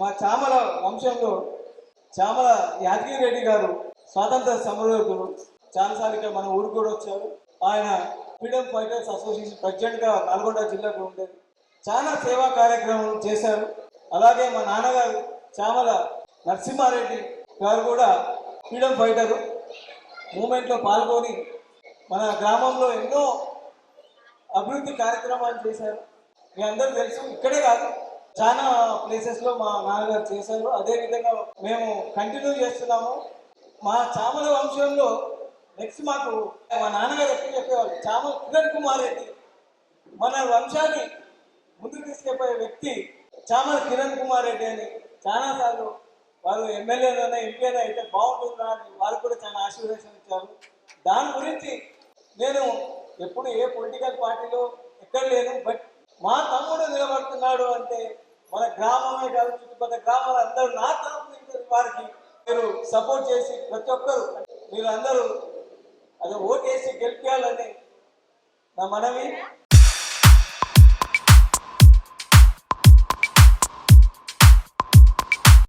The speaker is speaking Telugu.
మా చామల వంశంలో చామల యాదగిరి రెడ్డి గారు స్వాతంత్ర సమరయోధుడు చాలాసార్లు మన ఊరు కూడా వచ్చారు. ఆయన ఫ్రీడమ్ ఫైటర్స్ అసోసియేషన్ ప్రెసిడెంట్గా నల్గొండ జిల్లాకు ఉండేది. చాలా సేవా కార్యక్రమం చేశారు. అలాగే మా నాన్నగారు చామల నరసింహారెడ్డి గారు కూడా ఫ్రీడమ్ ఫైటర్ మూమెంట్లో పాల్గొని మన గ్రామంలో ఎన్నో అభివృద్ధి కార్యక్రమాలు చేశారు. మీ అందరూ తెలుసు ఇక్కడే కాదు. చాలా ప్లేసెస్లో మా నాన్నగారు చేశారు. అదే విధంగా మేము కంటిన్యూ చేస్తున్నాము. మా చామల వంశంలో నెక్స్ట్ మాకు మా నాన్నగారు ఎప్పుడు చెప్పేవాళ్ళు చామల కిరణ్ కుమార్ రెడ్డి. మన వంశాన్ని ముందుకు తీసుకెళ్ళే వ్యక్తి చామల కిరణ్ కుమార్ రెడ్డి అని చాలా సార్లు వారు ఎమ్మెల్యేలోనే ఎంపీనే అయితే బాగుంటుందా అని వారు కూడా చాలా ఆశీర్వేదం ఇచ్చారు. దాని గురించి నేను ఎప్పుడు ఏ పొలిటికల్ పార్టీలో ఎక్కడ లేను బట్ మా తమ్ముడు నిలబడుతున్నాడు అంటే మన గ్రామమే కాదు చుట్టుపక్కల గ్రామాలు అందరూ నా తరపు వారికి మీరు సపోర్ట్ చేసి ప్రతి ఒక్కరు మీరు అందరూ అది ఓటేసి గెలిపించాలని నా మనవి.